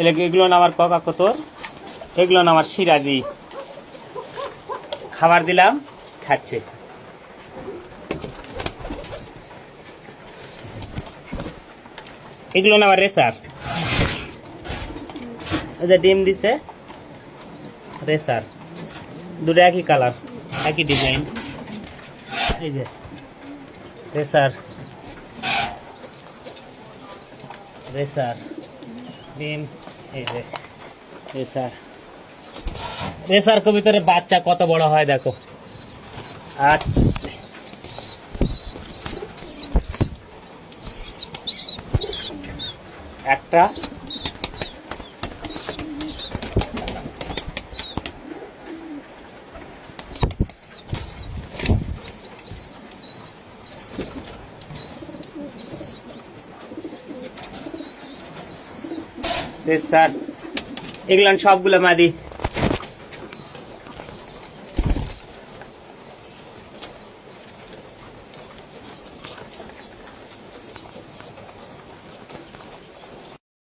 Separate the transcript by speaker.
Speaker 1: এলাকা এগুলো আমার ককা কতর? এগুলো আমার সিরাজি। খাবার দিলাম, খাচ্ছে। এগুলো আমার রেসার। যে ডিম দিছে, রেসার। দুটো একই কালার, একই ডিজাইন। এই যে, রেসার। রেসার। ডিম এই যে রেসার। রেসার কবিতরে বাচ্চা কত বড় হয় দেখো। আচ্ছা একটা স্যার এগুলান সবগুলো মাদি।